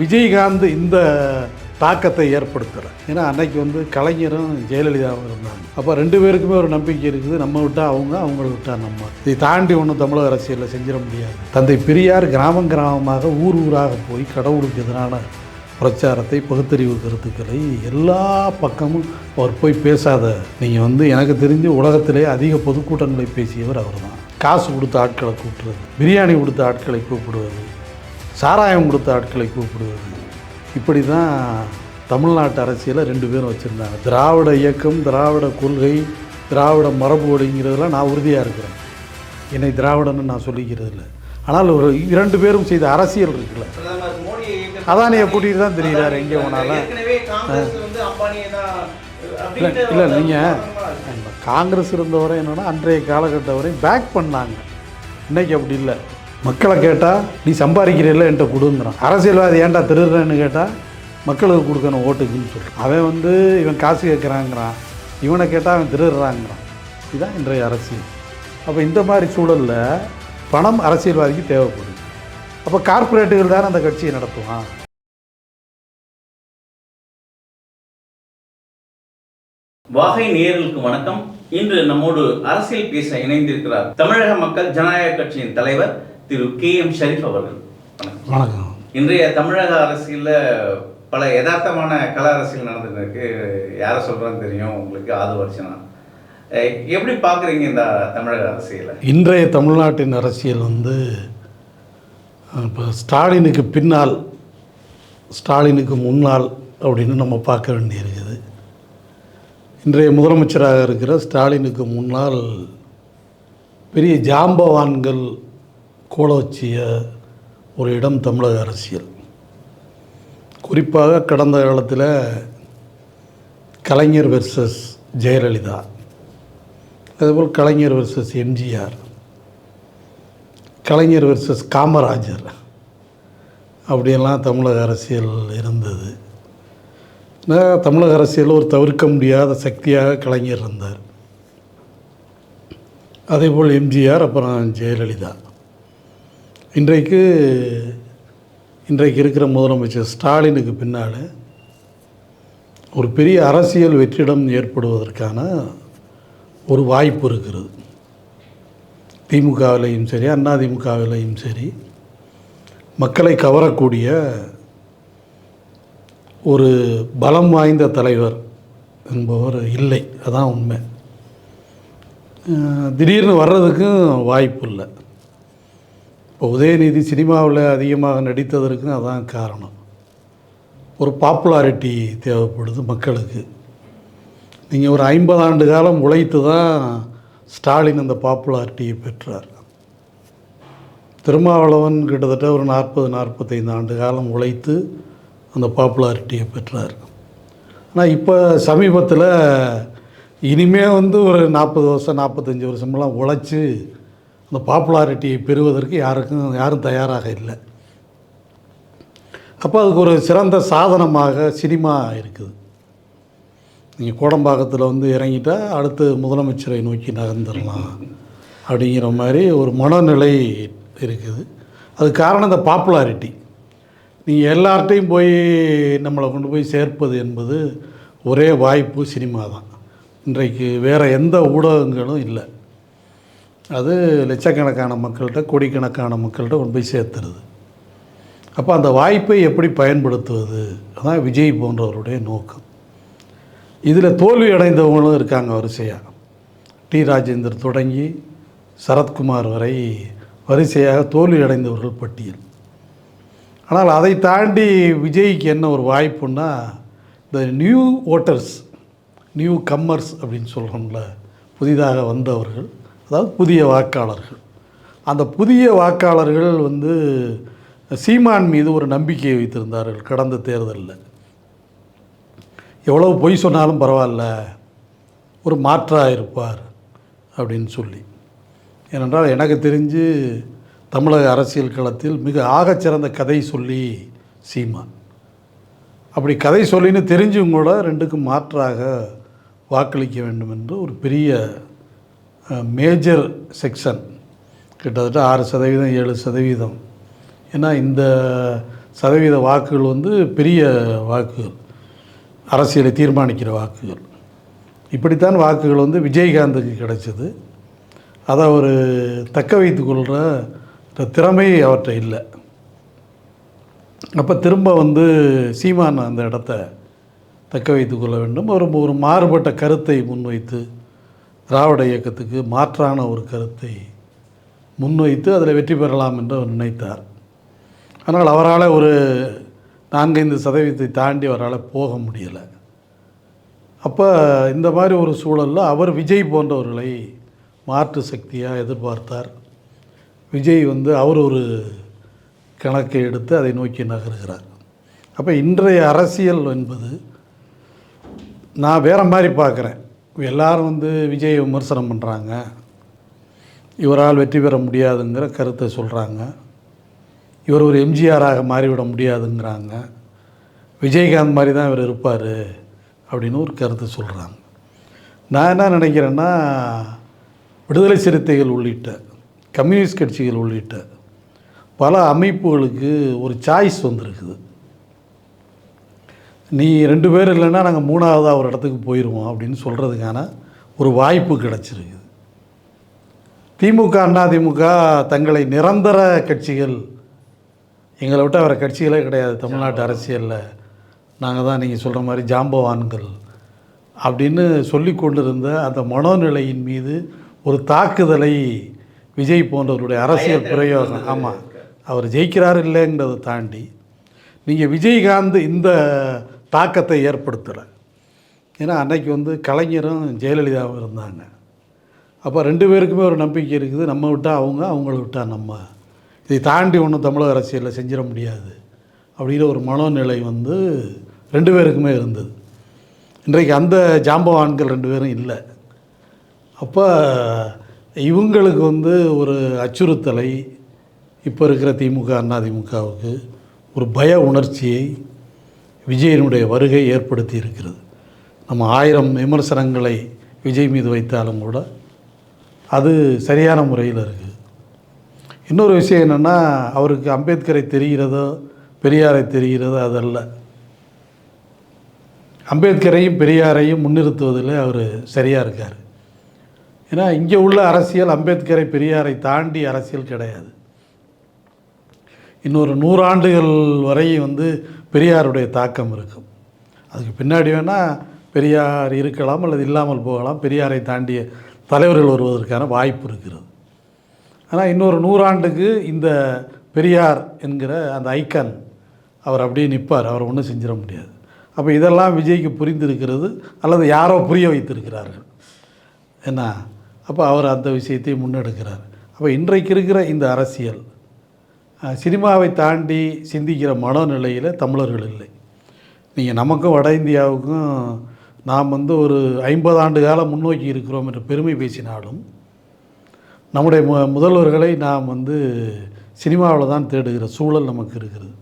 விஜயகாந்த் இந்த தாக்கத்தை ஏற்படுத்துகிறார் ஏன்னா அன்னைக்கு வந்து கலைஞரும் ஜெயலலிதாவும் இருந்தாங்க. அப்போ ரெண்டு பேருக்குமே ஒரு நம்பிக்கை இருக்குது. நம்ம விட்டா அவங்க அவங்கள விட்டா நம்ம. இதை தாண்டி ஒன்றும் தமிழக அரசியலில் செஞ்சிட முடியாது. தந்தை பெரியார் கிராமம் கிராமமாக ஊர் ஊராக போய் கடவுளுக்கு எதிரான பிரச்சாரத்தை பகுத்தறிவு கருத்துக்களை எல்லா பக்கமும் அவர் போய் பேசாத. நீங்கள் வந்து எனக்கு தெரிஞ்சு உலகத்திலே அதிக பொதுக்கூட்டங்களை பேசியவர் அவர் தான் காசு கொடுத்த ஆட்களை கூப்பிடுறது பிரியாணி கொடுத்த ஆட்களை கூப்பிடுவது சாராயம் கொடுத்த ஆட்களை கூப்பிடுவது. இப்படி தான் தமிழ்நாட்டு அரசியலை ரெண்டு பேரும் வச்சுருந்தாங்க. திராவிட இயக்கம் திராவிட கொள்கை திராவிட மரபு வழிங்கிறதுல நான் உறுதியாக இருக்கிறேன். என்னை திராவிடன்னு நான் சொல்லிக்கிறது இல்லை ஆனால் ஒரு இரண்டு பேரும் செய்த அரசியல் இருக்குல்ல. அதானியை கூட்டிகிட்டு தான் தெரிகிறாரு எங்கே போனாலும். இல்லை இல்லை நீங்கள். காங்கிரஸ் இருந்தவரை என்னென்னா அன்றைய காலகட்டம் வரை பேக் பண்ணாங்க. இன்னைக்கு அப்படி இல்லை. மக்களை கேட்டால் நீ சம்பாதிக்கிறீல்ல என்கிட்ட கொடுங்கிறான் அரசியல்வாதி ஏன்டா திருடுறேன்னு கேட்டால் மக்களுக்கு கொடுக்கணும் ஓட்டுக்குன்னு சொல்லி. அவன் வந்து இவன் காசு கேட்குறாங்கிறான் இவனை கேட்டால் அவன் திருடுறாங்கிறான் இதுதான் இன்றைய அரசியல். அப்போ இந்த மாதிரி சூழலில் பணம் அரசியல்வாதிக்கு தேவைப்படுது. அப்போ கார்ப்பரேட்டுகள் தானே அந்த கட்சியை நடத்துவான்? வாகை வணக்கம். இன்று நம்மோடு அரசியல் பேச இணைந்திருக்கிறார் தமிழக மக்கள் ஜனநாயக கட்சியின் தலைவர் திரு கே எம் ஷரீஃப் அவர்கள். வணக்கம். இன்றைய தமிழக அரசியல்ல பல யதார்த்தமான கல அரசியல் நடந்துட்டு இருக்கு யாரை சொல்றேன்னு தெரியும். உங்களுக்கு ஆது வருஷனா எப்படி பாக்குறீங்க இந்த தமிழக அரசியலை? இன்றைய தமிழ்நாட்டின் அரசியல் வந்து இப்போ ஸ்டாலினுக்கு பின்னால் ஸ்டாலினுக்கு முன்னால் அப்படின்னு நம்ம பார்க்க வேண்டியிருக்குது. இன்றைய முதலமைச்சராக இருக்கிற ஸ்டாலினுக்கு முன்னால் பெரிய ஜாம்பவான்கள் கோல வச்சிய ஒரு இடம் தமிழக அரசியல். குறிப்பாக கடந்த காலத்தில் கலைஞர் வெர்சஸ் ஜெயலலிதா. அதேபோல் கலைஞர் வெர்சஸ் எம்ஜிஆர். கலைஞர் வெர்சஸ் காமராஜர். அப்படியெல்லாம் தமிழக அரசியல் இருந்தது. தமிழக அரசியலில் ஒரு தவிர்க்க முடியாத சக்தியாக கலைஞர் இருந்தார். அதேபோல் எம்ஜிஆர் அப்புறம் ஜெயலலிதா. இன்றைக்கு இன்றைக்கு இருக்கிற முதலமைச்சர் ஸ்டாலினுக்கு பின்னால் ஒரு பெரிய அரசியல் வெற்றிடம் ஏற்படுவதற்கான ஒரு வாய்ப்பு இருக்கிறது. திமுகவிலையும் சரி அதிமுகவிலையும் சரி மக்களை கவரக்கூடிய ஒரு பலம் வாய்ந்த தலைவர் என்பவர் இல்லை. அதான் உண்மை. திடீர்னு வர்றதுக்கும் வாய்ப்பு இல்லை. இப்போ உதயநிதி சினிமாவில் அதிகமாக நடித்ததற்கு அதான் காரணம். ஒரு பாப்புலாரிட்டி தேவைப்படுது மக்களுக்கு. நீங்கள் ஒரு ஐம்பது ஆண்டு காலம் உழைத்து தான் ஸ்டாலின் அந்த பாப்புலாரிட்டியை பெற்றார். திருமாவளவன் கிட்டத்தட்ட ஒரு நாற்பது நாற்பத்தைந்து ஆண்டு காலம் உழைத்து அந்த பாப்புலாரிட்டியை பெற்றார். ஆனால் இப்போ சமீபத்தில் இனிமே வந்து ஒரு நாற்பது வருஷம் நாற்பத்தஞ்சு வருஷமெல்லாம் உழைச்சி அந்த பாப்புலாரிட்டியை பெறுவதற்கு யாருக்கும் யாரும் தயாராக இல்லை. அப்போ அதுக்கு ஒரு சிறந்த சாதனமாக சினிமா இருக்குது. நீங்கள் கோடம்பாக்கத்தில் வந்து இறங்கிட்டால் அடுத்து முதலமைச்சரை நோக்கி நகர்ந்துடலாம் அப்படிங்கிற மாதிரி ஒரு மனநிலை இருக்குது. அது காரணம் இந்த பாப்புலாரிட்டி நீங்கள் எல்லார்ட்டையும் போய் நம்மளை கொண்டு போய் சேர்ப்பது என்பது ஒரே வாய்ப்பு சினிமா தான். இன்றைக்கு வேறு எந்த ஊடகங்களும் இல்லை. அது லட்சக்கணக்கான மக்கள்கிட்ட கோடிக்கணக்கான மக்கள்கிட்ட கொண்டு போய் சேர்த்துறது. அப்போ அந்த வாய்ப்பை எப்படி பயன்படுத்துவது? அதான் விஜய் போன்றவருடைய நோக்கம். இதில் தோல்வி அடைந்தவங்களும் இருக்காங்க வரிசையாக டி ராஜேந்தர் தொடங்கி சரத்குமார் வரை வரிசையாக தோல்வி அடைந்தவர்கள் பட்டியல். ஆனால் அதை தாண்டி விஜய்க்கு என்ன ஒரு வாய்ப்புன்னா இந்த நியூ ஓட்டர்ஸ் நியூ கம்மர்ஸ் அப்படின்னு சொல்கிறோம்ல புதிதாக வந்தவர்கள் அதாவது புதிய வாக்காளர்கள். அந்த புதிய வாக்காளர்கள் வந்து சீமான் மீது ஒரு நம்பிக்கையை வைத்திருந்தார்கள் கடந்த தேர்தலில். எவ்வளவு பொய் சொன்னாலும் பரவாயில்ல ஒரு மாற்றாக இருப்பார் அப்படின்னு சொல்லி. ஏனென்றால் எனக்கு தெரிஞ்சு தமிழக அரசியல் களத்தில் மிக ஆகச்சிறந்த கதை சொல்லி சீமான். அப்படி கதை சொல்லின்னு தெரிஞ்சும் கூட ரெண்டுக்கும் மாற்றாக வாக்களிக்க வேண்டும் என்று ஒரு பெரிய மேஜர் செக்ஷன் கிட்டத்தட்ட ஆறு சதவீதம் ஏழு சதவீதம். ஏன்னா இந்த சதவீத வாக்குகள் வந்து பெரிய வாக்குகள். அரசியலை தீர்மானிக்கிற வாக்குகள். இப்படித்தான் வாக்குகள் வந்து விஜயகாந்துக்கு கிடைச்சது. அதை அவர் தக்க வைத்துக்கொள்கிற திறமை அவர்கிட்ட இல்லை. அப்போ திரும்ப வந்து சீமான் அந்த இடத்த தக்க வைத்து கொள்ள வேண்டும். ஒரு ஒரு மாறுபட்ட கருத்தை முன்வைத்து திராவிட இயக்கத்துக்கு மாற்றான ஒரு கருத்தை முன்வைத்து அதில் வெற்றி பெறலாம் என்று அவர் நினைத்தார். ஆனால் அவரால் ஒரு நான்கைந்து சதவீதத்தை தாண்டி அவரால் போக முடியலை. அப்போ இந்த மாதிரி ஒரு சூழலில் அவர் விஜய் போன்றவர்களை மாற்று சக்தியாக எதிர்பார்த்தார். விஜய் வந்து அவர் ஒரு கணக்கை எடுத்து அதை நோக்கி நகருகிறார். அப்போ இன்றைய அரசியல் என்பது நான் வேறு மாதிரி பார்க்குறேன். எல்லாரும் வந்து விஜயை விமர்சனம் பண்ணுறாங்க இவரால் வெற்றி பெற முடியாதுங்கிற கருத்தை சொல்கிறாங்க இவர் ஒரு எம்ஜிஆராக மாறிவிட முடியாதுங்கிறாங்க. விஜயகாந்த் மாதிரி தான் இவர் இருப்பார் அப்படின்னு ஒரு கருத்தை சொல்கிறாங்க நான் என்ன நினைக்கிறேன்னா விடுதலை சிறுத்தைகள் உள்ளிட்ட கம்யூனிஸ்ட் கட்சிகள் உள்ளிட்ட பல அமைப்புகளுக்கு ஒரு சாய்ஸ் வந்திருக்குது. நீ ரெண்டு பேர் இல்லைன்னா நாங்கள் மூணாவதாக ஒரு இடத்துக்கு போயிடுவோம் அப்படின்னு சொல்கிறதுக்கான ஒரு வாய்ப்பு கிடச்சிருக்குது. திமுக அதிமுக தங்களை நிரந்தர கட்சிகள். எங்களை விட்டு வேறு கட்சிகளே கிடையாது. தமிழ்நாட்டு அரசியலில். நாங்கள் தான் நீங்கள் சொல்கிற மாதிரி ஜாம்பவான்கள் அப்படின்னு சொல்லி கொண்டிருந்த அந்த மனோநிலையின் மீது ஒரு தாக்குதலை விஜய் போன்றவருடைய அரசியல் பிரயோகம். ஆமாம் அவர் ஜெயிக்கிறார் இல்லைங்கிறதை தாண்டி நீங்கள் விஜயகாந்த் இந்த தாக்கத்தை ஏற்படுத்தலை ஏன்னா அன்னைக்கு வந்து கலைஞரும் ஜெயலலிதாவும் இருந்தாங்க. அப்போ ரெண்டு பேருக்குமே ஒரு நம்பிக்கை இருக்குது. நம்ம விட்டால் அவங்க அவங்கள விட்டால் நம்ம. இதை தாண்டி ஒன்றும் தமிழக அரசியலில் செஞ்சிட முடியாது. அப்படிங்கிற ஒரு மனோநிலை வந்து ரெண்டு பேருக்குமே இருந்தது. இன்றைக்கு அந்த ஜாம்பவான்கள் ரெண்டு பேரும் இல்லை. அப்போ இவங்களுக்கு வந்து ஒரு அச்சுறுத்தலை இப்போ இருக்கிற திமுக அதிமுகவுக்கு ஒரு பய உணர்ச்சியை விஜயனுடைய வருகை ஏற்படுத்தி இருக்கிறது நம்ம ஆயிரம் விமர்சனங்களை விஜய் மீது வைத்தாலும் கூட அது சரியான முறையில் இருக்குது. இன்னொரு விஷயம் என்னென்னா அவருக்கு அம்பேத்கரை தெரிகிறதோ பெரியாரை தெரிகிறதோ அதல்ல. அம்பேத்கரையும் பெரியாரையும் முன்னிறுத்துவதில் அவர் சரியாக இருக்கார். ஏன்னா இங்கே உள்ள அரசியல் அம்பேத்கரை பெரியாரை தாண்டி அரசியல் கிடையாது. இன்னொரு நூறாண்டுகள் வரை வந்து பெரியாருடைய தாக்கம் இருக்கும். அதுக்கு பின்னாடி வேணால் பெரியார் இருக்கலாம் அல்லது இல்லாமல் போகலாம். பெரியாரை தாண்டிய தலைவர்கள் வருவதற்கான வாய்ப்பு இருக்கிறது. ஆனால் இன்னொரு நூறாண்டுக்கு இந்த பெரியார் என்கிற அந்த ஐக்கான் அவர் அப்படியே நிற்பார் அவர் ஒன்றும் செஞ்சிட முடியாது. அப்போ இதெல்லாம் விஜய்க்கு புரிந்திருக்கிறது அல்லது யாரோ புரிய வைத்திருக்கிறார்கள். என்ன அப்போ அவர் அந்த விஷயத்தை முன்னெடுக்கிறார். அப்போ இன்றைக்கு இருக்கிற இந்த அரசியல் சினிமாவை தாண்டி சிந்திக்கிற மனநிலையில் தமிழர்கள் இல்லை. நீங்கள் நமக்கும் வட இந்தியாவுக்கும் நாம் வந்து ஒரு ஐம்பது ஆண்டு காலம் முன்னோக்கி இருக்கிறோம் என்று பெருமை பேசினாலும் நம்முடைய மு முதல்வர்களை நாம் வந்து சினிமாவில் தான் தேடுகிற சூழல் நமக்கு இருக்கிறது.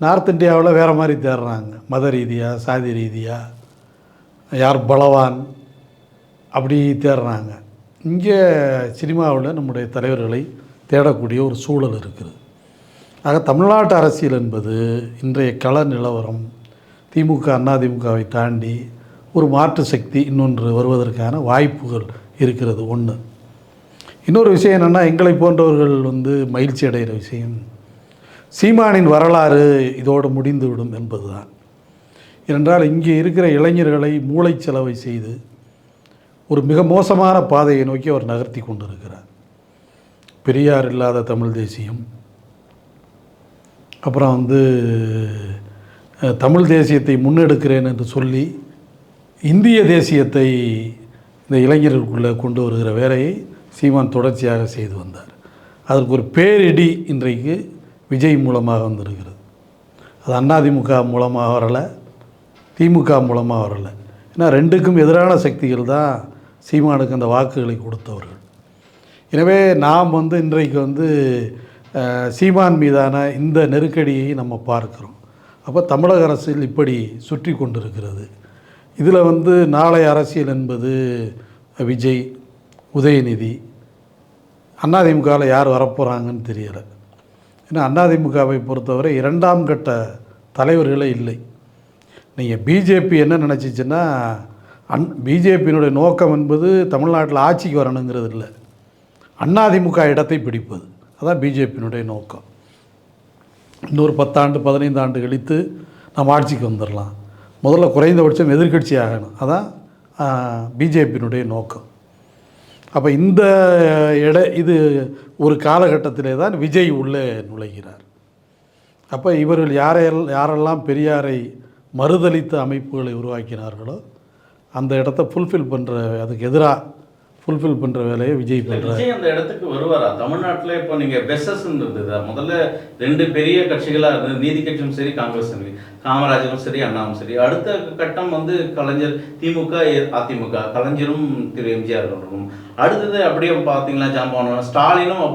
நார்த் இந்தியாவில் வேறு மாதிரி தேடுறாங்க. மத ரீதியாக சாதி ரீதியாக யார் பலவான் அப்படி தேடுறாங்க. இங்கே சினிமாவில் நம்முடைய தலைவர்களை தேடக்கூடிய ஒரு சூழல் இருக்குது. ஆக தமிழ்நாட்டு அரசியல் என்பது இன்றைய கள நிலவரம் திமுக அதிமுகவை தாண்டி ஒரு மாற்று சக்தி இன்னொன்று வருவதற்கான வாய்ப்புகள் இருக்கிறது. ஒன்று இன்னொரு விஷயம் என்னென்னா எங்களை போன்றவர்கள் வந்து மகிழ்ச்சி அடைகிற விஷயம் சீமானின் வரலாறு இதோடு முடிந்துவிடும் என்பதுதான். ஏனென்றால் இங்கே இருக்கிற இளைஞர்களை மூளைச்சலவை செய்து ஒரு மிக மோசமான பாதையை நோக்கி அவர் நகர்த்தி கொண்டிருக்கிறார். பெரியார் இல்லாத தமிழ் தேசியம். அப்புறம் வந்து தமிழ் தேசியத்தை முன்னெடுக்கிறேன் என்று சொல்லி இந்திய தேசியத்தை இந்த இளைஞர்களுக்குள்ளே கொண்டு வருகிற வேலையை சீமான் தொடர்ச்சியாக செய்து வந்தார். அதற்கு ஒரு பேரிடி இன்றைக்கு விஜய் மூலமாக வந்திருக்கிறது. அது அதிமுக மூலமாக வரலை திமுக மூலமாக வரலை. ஏன்னா ரெண்டுக்கும் எதிரான சக்திகள் தான் சீமானுக்கு அந்த வாக்குகளை கொடுத்தவர்கள். எனவே நாம் வந்து இன்றைக்கு வந்து சீமான் மீதான இந்த நெருக்கடியை நம்ம பார்க்கிறோம். அப்போ தமிழக அரசியல் இப்படி சுற்றி கொண்டிருக்கிறது. இதில் வந்து நாளை அரசியல் என்பது விஜய் உதயநிதி அதிமுகவில் யார் வரப்போகிறாங்கன்னு தெரியலை. ஏன்னா அதிமுகவை பொறுத்தவரை இரண்டாம் கட்ட தலைவர்களே இல்லை. நீங்கள் பிஜேபி என்ன நினச்சிச்சின்னா அன் பிஜேபியினுடைய நோக்கம் என்பது தமிழ்நாட்டில் ஆட்சிக்கு வரணுங்கிறது இல்லை. அதிமுக இடத்தை பிடிப்பது. அதான் பிஜேபியினுடைய நோக்கம். இன்னொரு பத்தாண்டு பதினைந்து ஆண்டு கழித்து நம்ம ஆட்சிக்கு வந்துடலாம் முதல்ல குறைந்தபட்சம் எதிர்க்கட்சி ஆகணும் அதான் பிஜேபியினுடைய நோக்கம். அப்போ இந்த இட இது ஒரு காலகட்டத்திலே தான் விஜய் உள்ளே நுழைகிறார். அப்போ இவர்கள் யாரையெல் யாரெல்லாம் பெரியாரை மறுதலித்த அமைப்புகளை உருவாக்கினார்களோ அந்த இடத்த ஃபுல்ஃபில் பண்ணுற அதுக்கு எதிராக ஃபுல்ஃபில் பண்ணுற வேலையை விஜய் பண்ணுறார் விஜய் அந்த இடத்துக்கு வருவாரா? தமிழ்நாட்டுல இப்போ நீங்க பெசஸ் இருந்தது. முதல்ல ரெண்டு பெரிய கட்சிகளா இருந்தது. நீதி கட்சியும் சரி காங்கிரஸ் சரி. காமராஜரும் சரி அண்ணாவும் சரி. அடுத்த கட்டம் வந்து கலைஞர் திமுக அதிமுக. கலைஞரும் திரு எம்ஜிஆர் அவர்களும். அடுத்தது அப்படியே பார்த்தீங்கன்னா ஜாம்பவான் ஸ்டாலினும்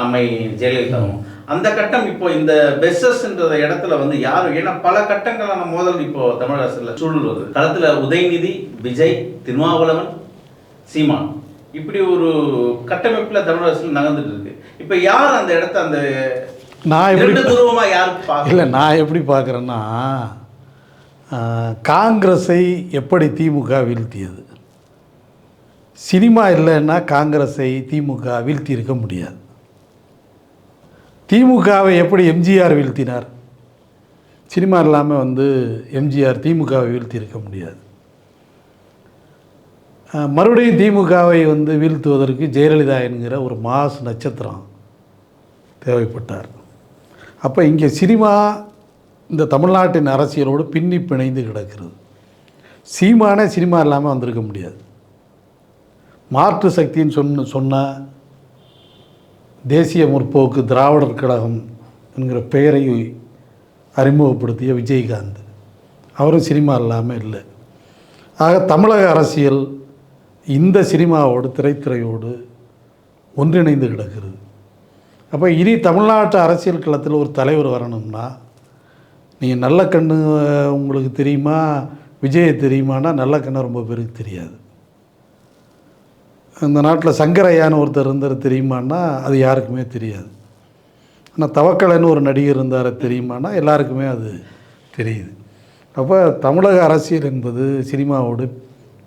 அம்மை ஜெயலலிதாவும். அந்த கட்டம் இப்போ இந்த பெசஸ்ன்ற இடத்துல வந்து யாரும் ஏன்னா பல கட்டங்களான மோதல் இப்போ தமிழக அரசுல சூழல் வருது. களத்துல உதயநிதி விஜய் திருமாவளவன் சீமான். இப்படி ஒரு கட்டமைப்புல அரசியல் நகர்ந்துட்டு இருக்கு. இப்ப யார் அந்த இடத்த அந்த நான் எப்படி இரண்டு துருவமா யார் இல்லை நான் எப்படி பார்க்குறேன்னா காங்கிரஸை எப்படி திமுக வீழ்த்தியது? சினிமா இல்லைன்னா காங்கிரஸை திமுக வீழ்த்தி இருக்க முடியாது. திமுகவை எப்படி எம்ஜிஆர் வீழ்த்தினார்? சினிமா இல்லாமல் வந்து எம்ஜிஆர் திமுகவை வீழ்த்தி இருக்க முடியாது. மறுபடியும் திமுகவை வந்து வீழ்த்துவதற்கு ஜெயலலிதா என்கிற ஒரு மாஸ் நட்சத்திரம் தேவைப்பட்டார். அப்போ இங்கே சினிமா இந்த தமிழ்நாட்டின் அரசியலோடு பின்னி பிணைந்து கிடக்கிறது. சீமானே சினிமா இல்லாமல் வந்திருக்க முடியாது. மாற்று சக்தின்னு சொன்ன சொன்னால் தேசிய முற்போக்கு திராவிடர் கழகம் என்கிற பெயரை அறிமுகப்படுத்திய விஜயகாந்த். அவரும் சினிமா இல்லாமல் இல்லை. ஆக தமிழக அரசியல் இந்த சினிமாவோடு திரைத்துறையோடு ஒன்றிணைந்து கிடக்கிறது. அப்போ இனி தமிழ்நாட்டு அரசியல் களத்தில் ஒரு தலைவர் வரணும்னா நீங்கள் நல்ல கண்ணு உங்களுக்கு தெரியுமா? விஜயை தெரியுமானா நல்ல கண்ணு ரொம்ப பேருக்கு தெரியாது. இந்த நாட்டில் சங்கரையான்னு ஒருத்தர் இருந்தார் தெரியுமான்னா அது யாருக்குமே தெரியாது. ஆனால் தவக்கலைன்னு ஒரு நடிகர் இருந்தார் தெரியுமானா எல்லாருக்குமே அது தெரியுது. அப்போ தமிழக அரசியல் என்பது சினிமாவோடு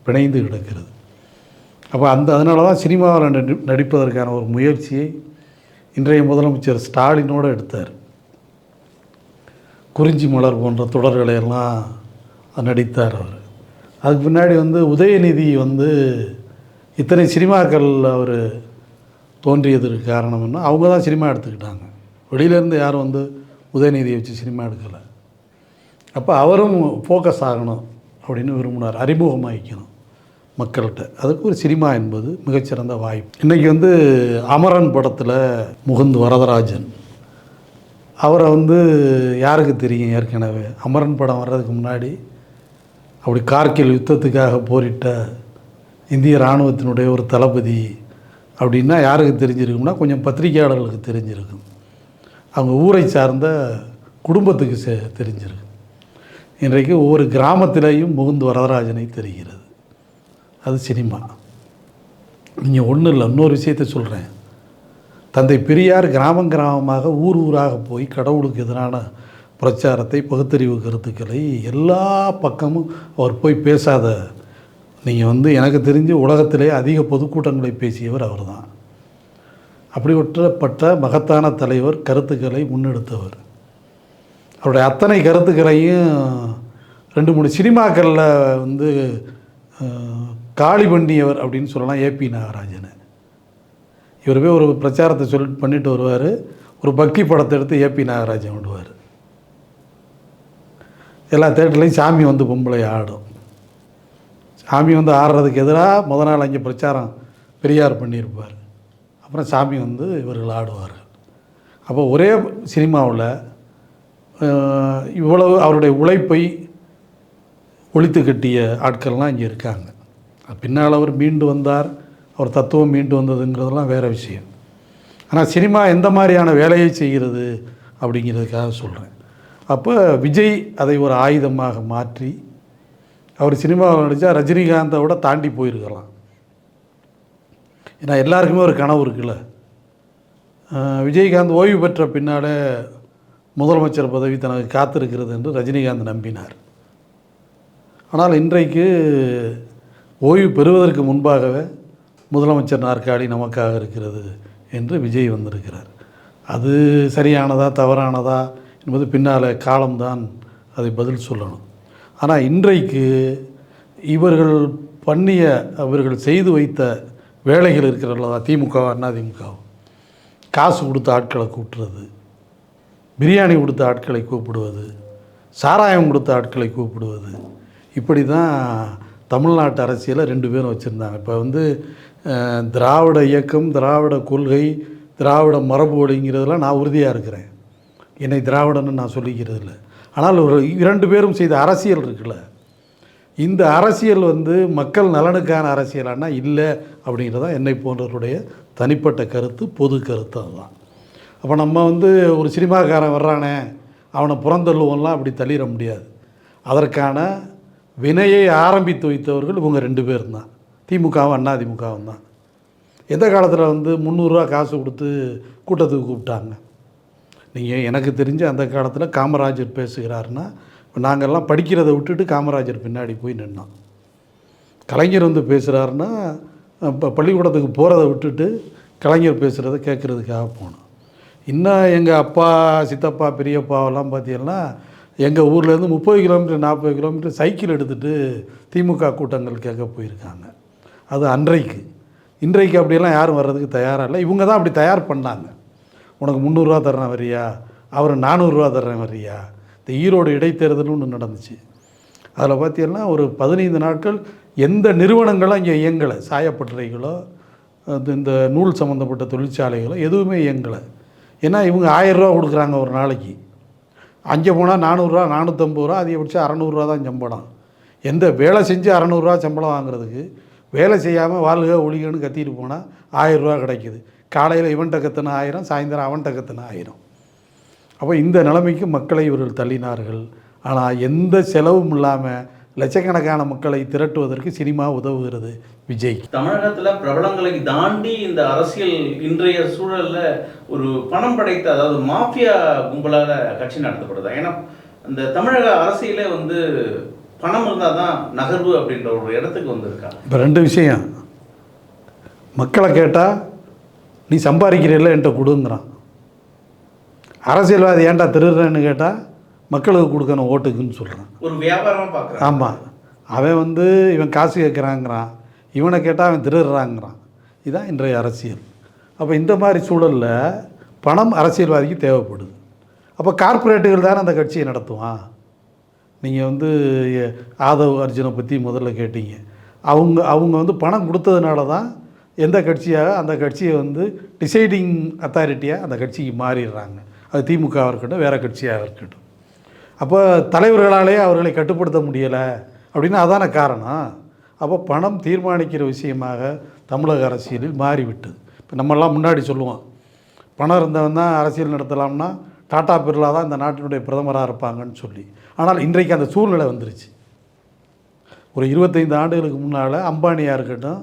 பிணைந்து கிடக்கிறது. அப்போ அந்த அதனால தான் சினிமாவில் நடி நடிப்பதற்கான ஒரு முயற்சியை இன்றைய முதலமைச்சர் ஸ்டாலினோடு எடுத்தார். குறிஞ்சி மலர் போன்ற தொடர்களை எல்லாம் நடித்தார் அவர். அதுக்கு பின்னாடி வந்து உதயநிதி வந்து இத்தனை சினிமாக்கள் அவர் தோன்றியதற்கு காரணம்னா அவங்க தான் சினிமா எடுத்துக்கிட்டாங்க. வெளியிலேருந்து யாரும் வந்து உதயநிதியை வச்சு சினிமா எடுக்கலை. அப்போ அவரும் ஃபோக்கஸ் ஆகணும் அப்படின்னு விரும்பினார். அறிமுகமாகிக்கணும். மக்கள்கிட்ட. அதுக்கு ஒரு சினிமா என்பது மிகச்சிறந்த வாய்ப்பு. இன்றைக்கி வந்து அமரன் படத்தில் முகுந்த் வரதராஜன். அவரை வந்து யாருக்கு தெரியும் ஏற்கனவே? அமரன் படம் வர்றதுக்கு முன்னாடி அப்படி கார்கில் யுத்தத்துக்காக போரிட்ட இந்திய இராணுவத்தினுடைய ஒரு தளபதி அப்படின்னா யாருக்கு தெரிஞ்சிருக்கும்னா கொஞ்சம் பத்திரிகையாளர்களுக்கு தெரிஞ்சிருக்கும். அவங்க ஊரை சார்ந்த குடும்பத்துக்கு செ தெரிஞ்சிருக்கும். இன்றைக்கு ஒவ்வொரு கிராமத்திலேயும் முகுந்து வரதராஜனை தெரிகிறது. அது சினிமா. நீங்கள் ஒன்றும் இல்லை இன்னொரு விஷயத்தை சொல்கிறேன் தந்தை பெரியார் கிராமம் கிராமமாக ஊர் ஊராக போய் கடவுளுக்கு எதிரான பிரச்சாரத்தை பகுத்தறிவு கருத்துக்களை எல்லா பக்கமும் அவர் போய் பேசாத நீங்கள் வந்து எனக்கு தெரிஞ்சு உலகத்திலே அதிக பொதுக்கூட்டங்களை பேசியவர் அவர்தான். அப்படிப்பட்ட மகத்தான தலைவர் கருத்துக்களை முன்னெடுத்தவர். அவருடைய அத்தனை கருத்துக்களையும் ரெண்டு மூணு சினிமாக்களில் வந்து காளி பண்ணியவர் அப்படின்னு சொல்லலாம் ஏபி நாகராஜனை. இவர் போய் ஒரு பிரச்சாரத்தை சொல்லி பண்ணிட்டு வருவார். ஒரு பக்தி படத்தை எடுத்து ஏபி நாகராஜன் விடுவார். எல்லா தேட்டர்லையும் சாமி வந்து பொம்பளை ஆடும். சாமி வந்து ஆடுறதுக்கு எதிராக முத நாள் அங்கே பிரச்சாரம் பெரியார் பண்ணியிருப்பார். அப்புறம் சாமி வந்து இவர்கள் ஆடுவார்கள். அப்போ ஒரே சினிமாவில் இவ்வளவு அவருடைய உழைப்பை ஒழித்து கட்டிய ஆட்கள்லாம் இங்கே இருக்காங்க. பின்னால் அவர் மீண்டு வந்தார் அவர் தத்துவம் மீண்டு வந்ததுங்கிறதெல்லாம் வேறு விஷயம். ஆனால் சினிமா எந்த மாதிரியான வேலையை செய்கிறது அப்படிங்கிறதுக்காக சொல்கிறேன் அப்போ விஜய் அதை ஒரு ஆயுதமாக மாற்றி அவர் சினிமாவில் நடித்தா ரஜினிகாந்தை விட தாண்டி போயிருக்கலாம். ஏன்னா எல்லாருக்குமே ஒரு கனவு இருக்குல்ல. விஜயகாந்த் ஓய்வு பெற்ற பின்னாலே முதலமைச்சர் பதவி தனக்கு காத்திருக்கிறது என்று ரஜினிகாந்த் நம்பினார். ஆனால் இன்றைக்கு ஓய்வு பெறுவதற்கு முன்பாகவே முதலமைச்சர் நாற்காலி நமக்காக இருக்கிறது என்று விஜய் வந்திருக்கிறார். அது சரியானதா தவறானதா என்பது பின்னால் காலம்தான் அதை பதில் சொல்லணும். ஆனால் இன்றைக்கு இவர்கள் பண்ணிய அவர்கள் செய்து வைத்த வேலைகள் இருக்கிறதா திமுக அதிமுகவும் காசு கொடுத்த ஆட்களை கூட்டுறது பிரியாணி கொடுத்த ஆட்களை கூப்பிடுவது சாராயம் கொடுத்த ஆட்களை கூப்பிடுவது இப்படி தான் தமிழ்நாட்டு அரசியலை ரெண்டு பேரும் வச்சுருந்தாங்க. இப்போ வந்து திராவிட இயக்கம் திராவிட கொள்கை திராவிட மரபு வழிங்கிறதுல நான் உறுதியாக இருக்கிறேன். என்னை திராவிடன்னு நான் சொல்லிக்கிறது இல்லை ஆனால் ஒரு இரண்டு பேரும் செய்த அரசியல் இருக்குல்ல. இந்த அரசியல் வந்து மக்கள் நலனுக்கான அரசியலானா இல்லை அப்படிங்கிறதா என்னை போன்றவருடைய தனிப்பட்ட கருத்து பொது கருத்து அதுதான். அப்போ நம்ம வந்து ஒரு சினிமாக்காரன் வர்றானே அவனை புறந்தள்ளுவோம்லாம் அப்படி தள்ளிட முடியாது. அதற்கான வினையை ஆரம்பித்து வைத்தவர்கள் இவங்க ரெண்டு பேர் தான் திமுகவும் அண்ணா திமுகவும் தான். எந்த காலத்தில் வந்து முந்நூறுரூவா காசு கொடுத்து கூட்டத்துக்கு கூப்பிட்டாங்க? நீங்கள் எனக்கு தெரிஞ்சு அந்த காலத்தில் காமராஜர் பேசுகிறாருன்னா இப்போ நாங்கள்லாம் படிக்கிறதை விட்டுட்டு காமராஜர் பின்னாடி போய் நின்னோம் கலைஞர் வந்து பேசுகிறாருன்னா இப்போ பள்ளிக்கூடத்துக்கு போகிறத விட்டுட்டு கலைஞர் பேசுகிறத கேட்குறதுக்காக போனோம் இன்னும் எங்கள் அப்பா சித்தப்பா பெரியப்பாவெல்லாம் பார்த்தீங்கன்னா எங்கள் ஊர்லேருந்து முப்பது கிலோமீட்டர் நாற்பது கிலோமீட்டர் சைக்கிள் எடுத்துகிட்டு திமுக கூட்டங்கள் கேட்க போயிருக்காங்க. அது அன்றைக்கு. இன்றைக்கு அப்படியெல்லாம் யாரும் வர்றதுக்கு தயாராக இல்லை. இவங்க தான் அப்படி தயார் பண்ணாங்க. உனக்கு முந்நூறுரூவா தர்றேன் வரியா? அவர் நானூறுரூவா தர்றேன் வரியா? இந்த ஈரோடு இடைத்தேர்தல் ஒன்று நடந்துச்சு. அதில் பார்த்தீங்கன்னா ஒரு பதினைந்து நாட்கள் எந்த நிறுவனங்களும் இங்கே இயங்கலை? சாயப்பட்டறைகளோ அது இந்த நூல் சம்மந்தப்பட்ட தொழிற்சாலைகளோ எதுவுமே இயங்கலை. ஏன்னா இவங்க ஆயிரரூவா கொடுக்குறாங்க ஒரு நாளைக்கு. அங்கே போனால் நானூறுரூவா நானூற்றம்பது ரூபா அதிகபட்சம் அறநூறுரூவா தான் சம்பளம். எந்த வேலை செஞ்சு அறநூறுரூவா சம்பளம் வாங்குறதுக்கு வேலை செய்யாமல் வாழ்க ஒழிகன்னு கத்திட்டு போனால் ஆயிரரூவா கிடைக்குது. காலையில் இவன்கிட்ட கத்துன ஆயிரம் சாயந்தரம் அவன்கிட்ட கத்துன ஆயிரம். அப்போ இந்த நிலைமைக்கு மக்களை இவர்கள் தள்ளினார்கள். ஆனால் எந்த செலவும் இல்லாமல் லட்சக்கணக்கான மக்களை திரட்டுவதற்கு சினிமா உதவுகிறது. விஜய். தமிழகத்துல பிரபலங்களை தாண்டி இந்த அரசியல் இன்றைய சூழல்ல ஒரு பணம் படைத்த அதாவது மாஃபியா கும்பலால கட்சி நடத்தப்படுதா? ஏன்னா இந்த தமிழக அரசியலே வந்து பணம் இருந்தால் தான் நகர்வு அப்படின்ற ஒரு இடத்துக்கு வந்திருக்காங்க இப்போ ரெண்டு விஷயம். மக்களை கேட்டால் நீ சம்பாதிக்கிறீல்ல என்கிட்ட கொடுங்கிறான். அரசியல்வாதி ஏன்டா திருடுறேன்னு கேட்டால் மக்களுக்கு கொடுக்கணும் ஓட்டுக்குன்னு சொல்கிறான் ஒரு வியாபாரமா பார்க்குறாங்க ஆமாம் அவன் வந்து இவன் காசு கேட்குறாங்கிறான். இவனை கேட்டால் அவன் திருடுறாங்கிறான். இதுதான் இன்றைய அரசியல். அப்போ இந்த மாதிரி சூழலில் பணம் அரசியல்வாதிக்கு தேவைப்படுது. அப்போ கார்ப்பரேட்டுகள் தானே அந்த கட்சியை நடத்துவான். நீங்கள் வந்து ஆதவ் அர்ஜுனை பற்றி முதல்ல கேட்டீங்க. அவங்க அவங்க வந்து பணம் கொடுத்ததுனால தான் எந்த கட்சியாக அந்த கட்சியை வந்து டிசைடிங் அத்தாரிட்டியாக அந்த கட்சிக்கு மாறிடுறாங்க. அது திமுகவாக இருக்கட்டும் வேறு கட்சியாக இருக்கட்டும். அப்போ தலைவர்களாலே அவர்களை கட்டுப்படுத்த முடியலை அப்படின்னா அதான காரணம். அப்போ பணம் தீர்மானிக்கிற விஷயமாக தமிழக அரசியலில் மாறிவிட்டது. இப்போ நம்மெல்லாம் முன்னாடி சொல்லுவோம் பணம் இருந்தவன் தான் அரசியல் நடத்தலாம்னா டாடா பிர்லா தான் இந்த நாட்டினுடைய பிரதமராக இருப்பாங்கன்னு சொல்லி. ஆனால் இன்றைக்கு அந்த சூழ்நிலை வந்துருச்சு. ஒரு இருபத்தைந்து ஆண்டுகளுக்கு முன்னால் அம்பானியாக இருக்கட்டும்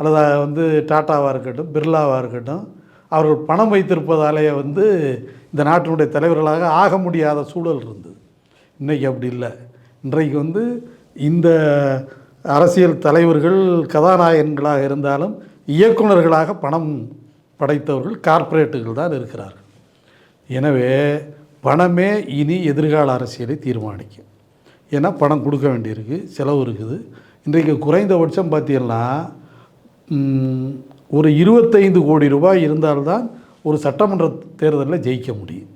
அல்லது வந்து டாட்டாவாக இருக்கட்டும் பிர்லாவாக இருக்கட்டும் அவர்கள் பணம் வைத்திருப்பதாலேயே வந்து இந்த நாட்டினுடைய தலைவர்களாக ஆக முடியாத சூழல் இருந்தது. இன்றைக்கி அப்படி இல்லை. இன்றைக்கு வந்து இந்த அரசியல் தலைவர்கள் கதாநாயகன்களாக இருந்தாலும் இயக்குனர்களாக பணம் படைத்தவர்கள் கார்ப்பரேட்டுகள் தான் இருக்கிறார்கள். எனவே பணமே இனி எதிர்கால அரசியலை தீர்மானிக்கும். ஏன்னா பணம் கொடுக்க வேண்டியிருக்கு செலவு இருக்குது. இன்றைக்கு குறைந்தபட்சம் பார்த்தீங்கன்னா ஒரு இருபத்தைந்து கோடி ரூபாய் இருந்தால்தான் ஒரு சட்டமன்ற தேர்தலில் ஜெயிக்க முடியும்.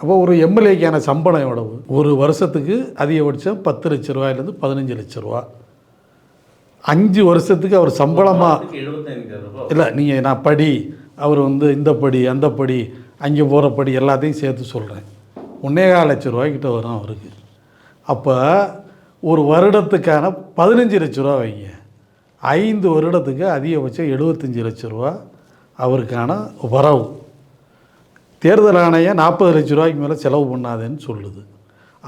அப்போ ஒரு எம்எல்ஏக்கான சம்பளம் எவ்வளவு? ஒரு வருஷத்துக்கு அதிகபட்சம் பத்து லட்ச ரூபாயிலேருந்து பதினஞ்சு லட்ச ரூபா. அஞ்சு வருஷத்துக்கு அவர் சம்பளமாக இல்லை நீங்கள் நான் படி அவர் வந்து இந்த படி அந்த படி அங்கே போகிற படி எல்லாத்தையும் சேர்த்து சொல்கிறேன் ஒன்னேகால் லட்ச ரூபாய்க்கிட்ட வரும் அவருக்கு. அப்போ ஒரு வருடத்துக்கான பதினஞ்சு லட்ச ரூபா வைங்க. ஐந்து வருடத்துக்கு அதிகபட்சம் எழுபத்தஞ்சி லட்ச ரூபா அவருக்கான வரவு. தேர்தல் ஆணையம் நாற்பது லட்ச ரூபாய்க்கு மேலே செலவு பண்ணாதேன்னு சொல்லுது.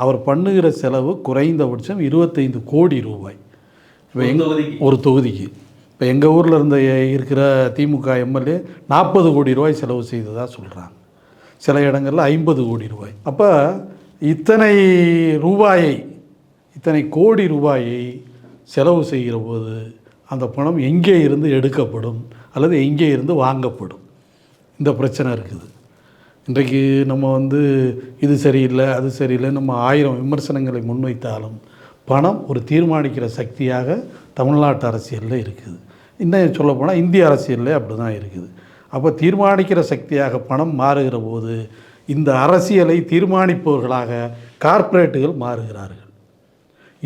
அவர் பண்ணுகிற செலவு குறைந்தபட்சம் இருபத்தைந்து கோடி ரூபாய். இப்போ ஒரு எங்க தொகுதிக்கு. ஒரு தொகுதிக்கு. இப்போ எங்கள் ஊரில் இருந்த இருக்கிற திமுக எம்எல்ஏ நாற்பது கோடி ரூபாய் செலவு செய்ததாக சொல்கிறாங்க சில இடங்களில் ஐம்பது கோடி ரூபாய். அப்போ இத்தனை ரூபாயை இத்தனை கோடி ரூபாயை செலவு செய்கிற போது அந்த பணம் எங்கே இருந்து எடுக்கப்படும் அல்லது எங்கே இருந்து வாங்கப்படும்? இந்த பிரச்சனை இருக்குது. இன்றைக்கு நம்ம வந்து இது சரியில்லை அது சரியில்லை நம்ம ஆயிரம் விமர்சனங்களை முன்வைத்தாலும் பணம் ஒரு தீர்மானிக்கிற சக்தியாக தமிழ்நாட்டு அரசியலில் இருக்குது. இன்னும் சொல்லப்போனால் இந்திய அரசியலில் அப்படி தான் இருக்குது. அப்போ தீர்மானிக்கிற சக்தியாக பணம் மாறுகிற போது இந்த அரசியலை தீர்மானிப்பவர்களாக கார்ப்பரேட்டுகள் மாறுகிறார்கள்.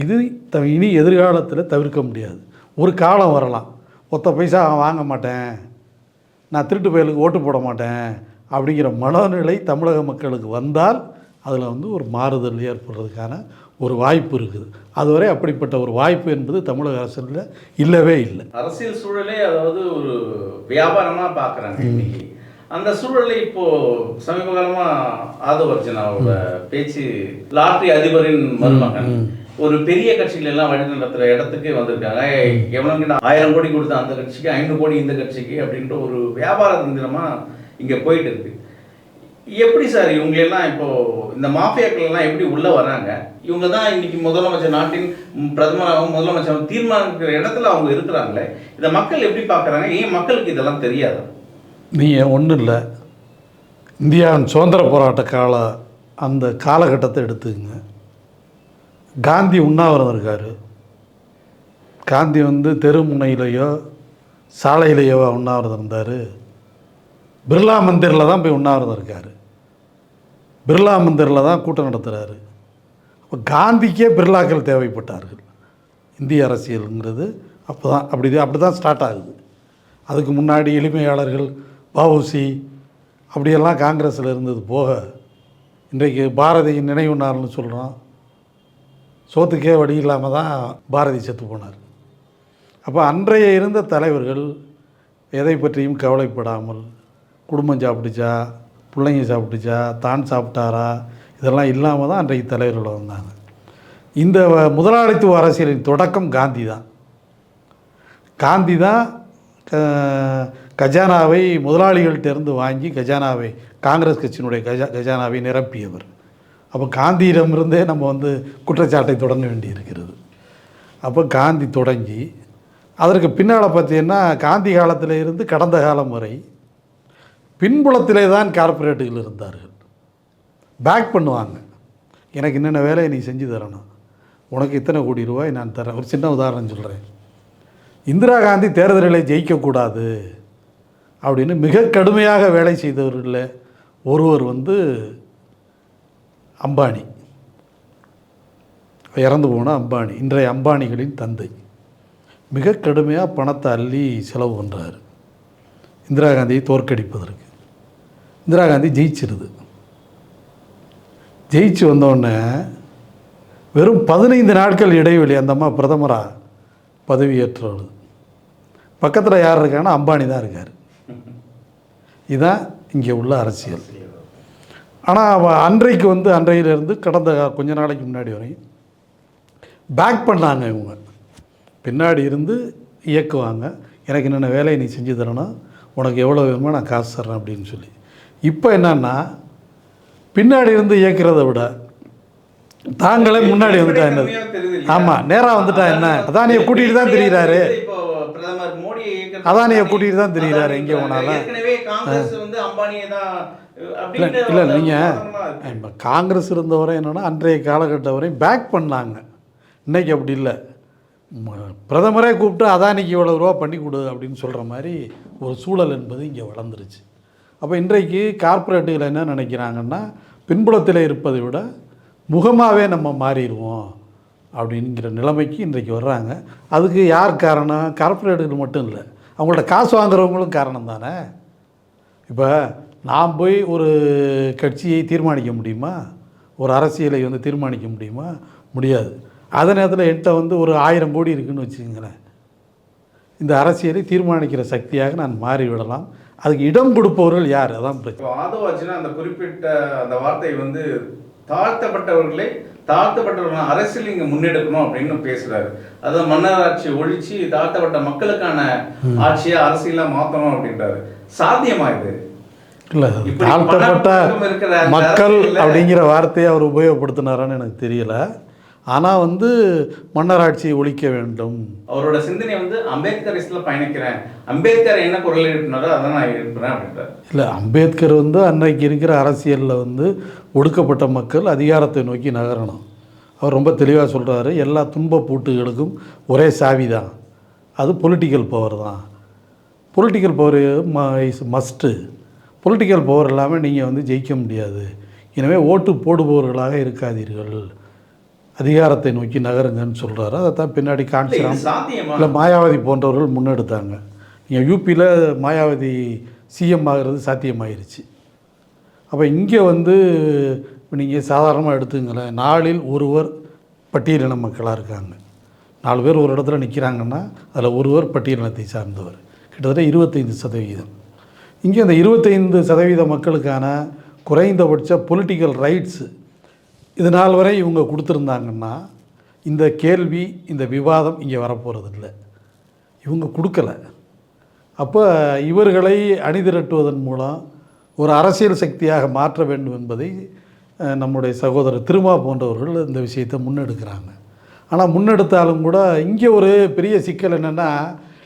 இது த இனி எதிர்காலத்தில் தவிர்க்க முடியாது. ஒரு காலம் வரலாம். ஒத்த பைசா வாங்க மாட்டேன். நான் திருட்டு பயலுக்கு ஓட்டு போட மாட்டேன். அப்படிங்கிற மனநிலை தமிழக மக்களுக்கு வந்தால் அதில் வந்து ஒரு மாறுதல் ஏற்படுறதுக்கான ஒரு வாய்ப்பு இருக்குது. அதுவரை அப்படிப்பட்ட ஒரு வாய்ப்பு என்பது தமிழக அரசில் இல்லவே இல்லை. அரசியல் சூழலே அதாவது ஒரு வியாபாரமா பார்க்கறாங்க இன்னைக்கு. அந்த சூழலை இப்போ சமீப காலமா ஆதவ அர்ஜுனாவோட பேச்சு லாட்டரி அதிபரின் மருமகன். ஒரு பெரிய கட்சிகள் எல்லாம் வழி நடத்துற இடத்துக்கு வந்திருக்காங்க. எவ்வளவு ஆயிரம் கோடி கொடுத்த அந்த கட்சிக்கு ஐநூறு கோடி இந்த கட்சிக்கு அப்படின்ற ஒரு வியாபார தந்திரமா இங்கே போயிட்டு இருக்கு. எப்படி சார் இவங்களெல்லாம் இப்போ இந்த மாஃபியாக்கள்லாம் எப்படி உள்ளே வராங்க? இவங்க தான் இன்னைக்கு முதலமைச்சர் நாட்டின் பிரதமராகவும் முதலமைச்சர் தீர்மானிக்கிற இடத்துல அவங்க இருக்கிறாங்களே இதை மக்கள் எப்படி பார்க்குறாங்க? ஏன் மக்களுக்கு இதெல்லாம் தெரியாது? நீங்கள் ஒன்றும் இல்லை. இந்தியாவின் சுதந்திர போராட்ட கால அந்த காலகட்டத்தை எடுத்துக்கங்க. காந்தி உண்ணாவிரதம் இருக்கார். காந்தி வந்து தெரு முனையிலையோ சாலையிலையோ உண்ணாவிரதம் இருந்தார். பிர்லா மந்திரில் தான் போய் உண்ணாவிரதம் இருக்கார். பிர்லா மந்திரில் தான் கூட்டம் நடத்துகிறாரு அப்போ காந்திக்கே பிர்லாக்கள் தேவைப்பட்டார்கள். இந்திய அரசியலுங்கிறது அப்போ தான் அப்படி அப்படி தான் ஸ்டார்ட் ஆகுது. அதுக்கு முன்னாடி எளிமையாளர்கள் வஉசி அப்படியெல்லாம் காங்கிரஸில் இருந்தது போக இன்றைக்கு பாரதியின் நினைவு நாள்னு சொல்கிறோம் சோத்துக்கே வழி இல்லாமல் தான் பாரதி செத்து போனார். அப்போ அன்றைய இருந்த தலைவர்கள் எதை பற்றியும் கவலைப்படாமல் குடும்பம் சாப்பிட்டுச்சா? பிள்ளைங்க சாப்பிட்டுச்சா? தான் சாப்பிட்டாரா? இதெல்லாம் இல்லாமல் தான் அன்றைக்கு தலைவர்கள் வந்தாங்க. இந்த வ- முதலாளித்துவ அரசியலின் தொடக்கம் காந்தி தான். காந்தி தான் க- கஜானாவை முதலாளிகள்கிட்டேருந்து வாங்கி கஜானாவை காங்கிரஸ் கட்சியினுடைய கஜா கஜானாவை நிரப்பியவர். அப்போ காந்தியிடமிருந்தே நம்ம வந்து குற்றச்சாட்டை தொடங்க வேண்டியிருக்கிறது. அப்போ காந்தி தொடங்கி அதற்கு பின்னால் பார்த்தீங்கன்னா காந்தி காலத்தில் இருந்து கடந்த காலம் வரை பின்புலத்திலே தான் கார்பரேட்டுகள் இருந்தார்கள். பேக் பண்ணுவாங்க. எனக்கு என்னென்ன வேலையை நீ செஞ்சு தரணும்? உனக்கு இத்தனை கோடி ரூபாய் நான் தரேன். ஒரு சின்ன உதாரணம் சொல்கிறேன் இந்திரா காந்தி தேர்தல்களை ஜெயிக்கக்கூடாது அப்படின்னு மிக கடுமையாக வேலை செய்தவர்களில் ஒருவர் வந்து அம்பானி. இறந்து போன அம்பானி இன்றைய அம்பானிகளின் தந்தை. மிக கடுமையாக பணத்தை அள்ளி செலவு பண்ணுறாரு இந்திரா காந்தியை தோற்கடிப்பதற்கு. இந்திரா காந்தி ஜெயிச்சிருது. ஜெயிச்சு வந்தோடனே வெறும் பதினைந்து நாட்கள் இடைவெளி அந்த அம்மா பிரதமராக பதவியேற்றவர் பக்கத்தில் யார் இருக்காங்கன்னா அம்பானி தான் இருக்கார். இதுதான் இங்கே உள்ள அரசியல். ஆனால் அன்றைக்கு வந்து அன்றையிலிருந்து கடந்த கொஞ்ச நாளைக்கு முன்னாடி வரையும் பேக் பண்ணாங்க இவங்க. பின்னாடி இருந்து இயக்குவாங்க. எனக்கு என்னென்ன வேலையை நீ செஞ்சு தரணும் உனக்கு எவ்வளோ வேணுமோ நான் காசு தர்றேன் அப்படின்னு சொல்லி. இப்போ என்னன்னா பின்னாடி இருந்து இயக்கிறத விட தாங்களே முன்னாடி வந்துட்டா இல்லையா? ஆமாம் நேராக வந்துட்டா என்ன? அதானியை கூட்டிகிட்டு தான் இயக்கத்துல அதானியை கூட்டிகிட்டு தான் திரியிறாரு எங்கே போனாலும் இல்லை இல்லை நீங்கள். இப்போ காங்கிரஸ் இருந்தவரை என்னென்னா அன்றைய காலகட்டம் வரை பேக் பண்ணாங்க. இன்னைக்கு அப்படி இல்லை. பிரதமரே கூப்பிட்டு அதானிக்கு இவ்வளோ ரூபா பண்ணி கொடு அப்படின்னு சொல்கிற மாதிரி ஒரு சூழல் என்பது இங்கே வளர்ந்துருச்சு. அப்போ இன்றைக்கு கார்ப்பரேட்டுகள் என்ன நினைக்கிறாங்கன்னா பின்புலத்தில் இருப்பதை விட முகமாகவே நம்ம மாறிடுவோம் அப்படிங்கிற நிலைமைக்கு இன்றைக்கு வர்றாங்க. அதுக்கு யார் காரணம்? கார்ப்பரேட்டுகள் மட்டும் இல்லை அவங்கள்ட்ட காசு வாங்குறவங்களும் காரணம் தானே? இப்போ நான் போய் ஒரு கட்சியை தீர்மானிக்க முடியுமா? ஒரு அரசியலை வந்து தீர்மானிக்க முடியுமா? முடியாது. அதே நேரத்தில் என்கிட்ட வந்து ஒரு ஆயிரம் கோடி இருக்குதுன்னு வச்சுக்கங்களேன். இந்த அரசியலை தீர்மானிக்கிற சக்தியாக நான் மாறிவிடலாம். அதுக்கு இடம் கொடுப்பவர்கள் யார்? அதான் பிரச்சனை. இப்போ ஆதவ அர்ஜுனா அந்த குறிப்பிட்ட அந்த வார்த்தை வந்து தாழ்த்தப்பட்டவர்களை தாழ்த்தப்பட்டவர்கள் அரசியல் இங்க முன்னெடுக்கணும் அப்படின்னு பேசுறாரு. அதாவது மன்னராட்சி ஒழிச்சு தாழ்த்தப்பட்ட மக்களுக்கான ஆட்சியை அரசியலா மாத்தணும் அப்படின்றாரு. சாத்தியமா இது? தாழ்த்தப்பட்ட மக்கள் அப்படிங்கிற வார்த்தையை அவர் உபயோகப்படுத்தினாரான்னு எனக்கு தெரியல. ஆனால் வந்து மன்னராட்சியை ஒழிக்க வேண்டும். அவரோட சிந்தனை வந்து அம்பேத்கரிஸ்ல பயணிக்கிறேன். அம்பேத்கர் என்ன குரல் எழுப்பினாரோ அதை நான் எழுப்புறேன் அப்படின்றாரு. இல்லை அம்பேத்கர் வந்து அன்றைக்கு இருக்கிற அரசியலில் வந்து ஒடுக்கப்பட்ட மக்கள் அதிகாரத்தை நோக்கி நகரணும். அவர் ரொம்ப தெளிவாக சொல்கிறாரு எல்லா துன்ப பூட்டுகளுக்கும் ஒரே சாவி தான் அது பொலிட்டிக்கல் பவர் தான். Political power is must political power இல்லாமல் நீங்கள் வந்து ஜெயிக்க முடியாது. எனவே ஓட்டு போடுபவர்களாக இருக்காதீர்கள். அதிகாரத்தை நோக்கி நகருங்கன்னு சொல்கிறாரு அதை தான் பின்னாடி காஞ்சிராம் இல்லை மாயாவதி போன்றவர்கள் முன்னெடுத்தாங்க. நீங்கள் யூபியில் மாயாவதி சிஎம் ஆகிறது சாத்தியமாயிருச்சு. அப்போ இங்கே வந்து நீங்கள் சாதாரணமாக எடுத்துங்களேன் நாளில் ஒருவர் பட்டியலின மக்களாக இருக்காங்க. நாலு பேர் ஒரு இடத்துல நிற்கிறாங்கன்னா அதில் ஒருவர் பட்டியலினத்தை சார்ந்தவர். கிட்டத்தட்ட இருபத்தைந்து சதவீதம். இங்கே அந்த இருபத்தைந்து சதவீத மக்களுக்கான குறைந்தபட்ச பொலிட்டிக்கல் ரைட்ஸு இது நாள் வரை இவங்க கொடுத்துருந்தாங்கன்னா இந்த கேள்வி இந்த விவாதம் இங்கே வரப்போகிறது இல்லை இவங்க கொடுக்கல. அப்போ இவர்களை அணிதிரட்டுவதன் மூலம் ஒரு அரசியல் சக்தியாக மாற்ற வேண்டும் என்பதை நம்முடைய சகோதரர் திருமா போன்றவர்கள் இந்த விஷயத்தை முன்னெடுக்கிறாங்க. ஆனால் முன்னெடுத்தாலும் கூட இங்கே ஒரு பெரிய சிக்கல் என்னென்னா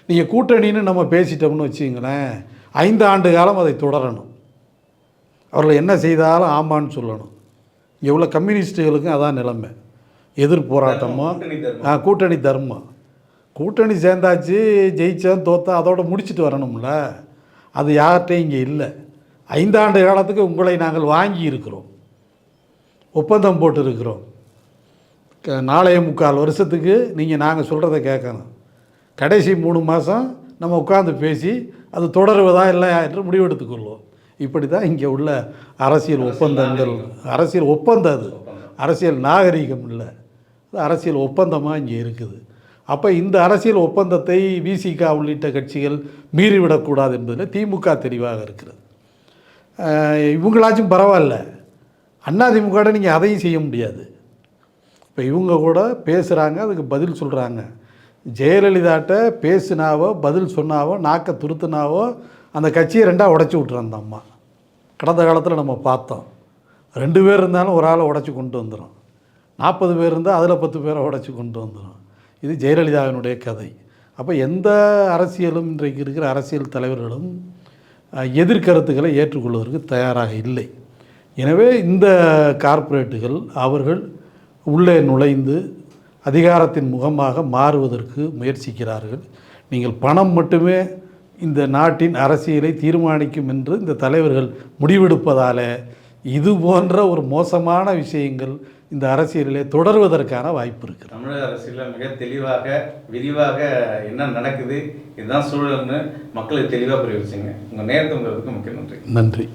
நீங்கள் கூட்டணின்னு நம்ம பேசிட்டோம்னு வச்சுங்களேன் ஐந்து ஆண்டு காலம் அதை தொடரணும். அவர்கள் என்ன செய்தாலும் ஆமான்னு சொல்லணும். இங்கே உள்ள கம்யூனிஸ்ட்டுகளுக்கும் அதான் நிலைமை. எதிர் போராட்டமோ? கூட்டணி தர்மம். கூட்டணி சேர்ந்தாச்சு ஜெயிச்சேன் தோத்தா அதோட முடிச்சிட்டு வரணும்ல. அது யார்கிட்டையும் இங்கே இல்லை. ஐந்தாண்டு காலத்துக்கு உங்களை நாங்கள் வாங்கி இருக்கிறோம். ஒப்பந்தம் போட்டு இருக்கிறோம் நாளைய முக்கால் வருஷத்துக்கு நீங்கள் நாங்கள் சொல்கிறத கேட்கணும். கடைசி மூணு மாதம் நம்ம உட்கார்ந்து பேசி அது தொடருவதா இல்லை என்று முடிவெடுத்துக்கொள்வோம் இப்படி தான் இங்கே உள்ள அரசியல் ஒப்பந்தங்கள் அரசியல் ஒப்பந்தம் அது. அரசியல் நாகரிகம் இல்லை. அது அரசியல் ஒப்பந்தமாக இங்கே இருக்குது. அப்போ இந்த அரசியல் ஒப்பந்தத்தை விசிகா உள்ளிட்ட கட்சிகள் மீறிவிடக்கூடாது என்பதில் திமுக தெளிவாக இருக்கிறது. இவங்களாச்சும் பரவாயில்ல. அதிமுக நீங்கள் அதையும் செய்ய முடியாது. இப்போ இவங்க கூட பேசுகிறாங்க அதுக்கு பதில் சொல்கிறாங்க ஜெயலலிதாட்ட பேசினாவோ பதில் சொன்னாவோ நாக்க துருத்துனாவோ அந்த கட்சியை ரெண்டாக உடச்சி விட்ரு அந்த அம்மா. கடந்த காலத்தில் நம்ம பார்த்தோம். ரெண்டு பேர் இருந்தாலும் ஒரு ஆளை உடச்சி கொண்டு வந்துடும் நாற்பது பேர் இருந்தால் அதில் பத்து பேரை உடச்சி கொண்டு வந்துடும் இது ஜெயலலிதாவினுடைய கதை. அப்போ எந்த அரசியலும் இன்றைக்கு இருக்கிற அரசியல் தலைவர்களும் எதிர்கருத்துக்களை ஏற்றுக்கொள்வதற்கு தயாராக இல்லை. எனவே இந்த கார்ப்பரேட்டுகள் அவர்கள் உள்ளே நுழைந்து அதிகாரத்தின் முகமாக மாறுவதற்கு முயற்சிக்கிறார்கள். நீங்கள் பணம் மட்டுமே இந்த நாட்டின் அரசியலை தீர்மானிக்கும் என்று இந்த தலைவர்கள் முடிவெடுப்பதால இது போன்ற ஒரு மோசமான விஷயங்கள் இந்த அரசியலிலே தொடர்வதற்கான வாய்ப்பு இருக்குது தமிழக அரசியலில் மிக தெளிவாக விரிவாக என்ன நடக்குது இதுதான் சூழல்னு மக்களுக்கு தெளிவாக புரிய வச்சுங்க. உங்கள் நேரத்துங்கிறதுக்கு முக்கிய நன்றி. நன்றி.